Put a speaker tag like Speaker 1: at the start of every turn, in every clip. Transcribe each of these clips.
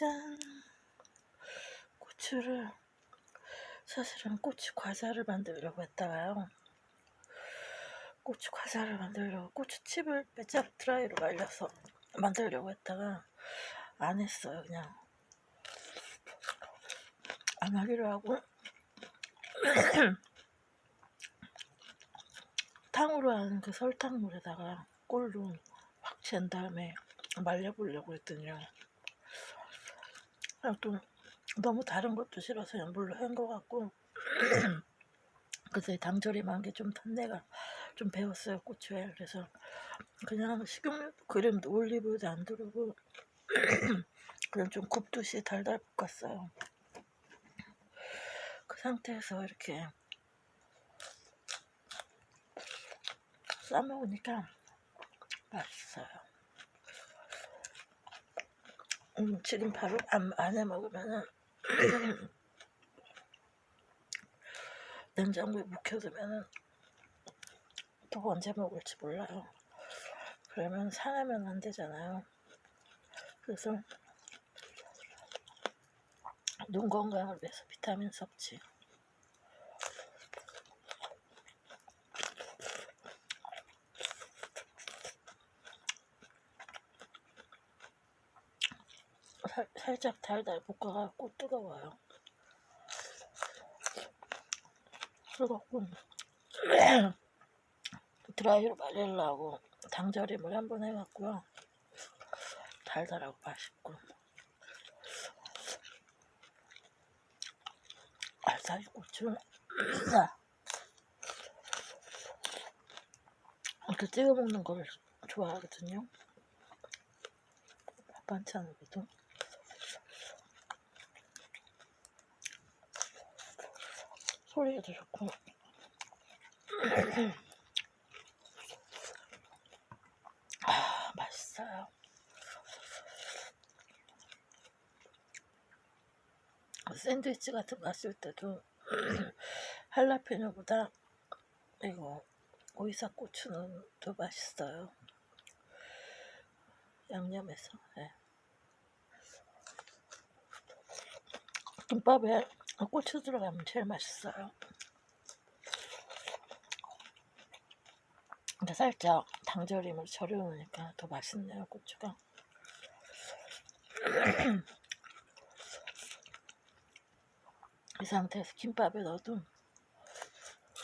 Speaker 1: 짠 고추를 사실은 고추 과자를 만들려고 했다가요. 고추 과자를 만들려고 고추칩을 빼짝 드라이로 말려서 만들려고 했다가 안 했어요 그냥. 안 하기로 하고 탕으로 하는 그 설탕물에다가 꿀로 확 재은 다음에 말려보려고 했더니요 또 너무 다른 것도 싫어서 물로 한 것 같고 그래서 당절임한 게 좀 탄내가 좀 배웠어요 고추에. 그래서 그냥 식용유 그램도 올리브유도 안 두르고 그냥 좀 굽듯이 달달 볶았어요. 그 상태에서 이렇게 싸먹으니까 맛있어요 음, 지금 바로 안, 안에 먹으면은 냉장고에 묵혀두면은 또 언제 먹을지 몰라요. 그러면 상하면 안 되잖아요. 그래서 눈 건강을 위해서 비타민 섭취. 살, 살짝 달달 볶아갖고 뜨거워요. 뜨겁고 드라이로 말리려고 당절임을 한번 해갖고요. 달달하고 맛있고 알싸리 고추 이렇게 찍어 먹는 걸 좋아하거든요. 반찬으로도. 소리도 좋고. 아 맛있어요. 샌드위치 같은 거 했을 때도 할라피뇨보다 이거 오이사 고추는 더 맛있어요. 양념해서 네. 김밥에 고추 들어가면 제일 맛있어요. 근데 살짝 당절임을 절여놓으니까 더 맛있네요, 고추가. 이 상태에서 김밥에 넣어도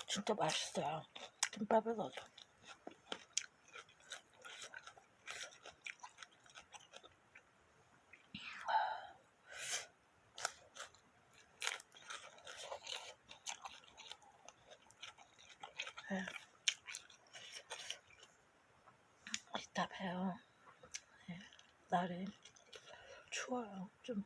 Speaker 1: 진짜 맛있어요. 김밥에 넣어도. 네. 봬요. 네. 날이 추워요. 좀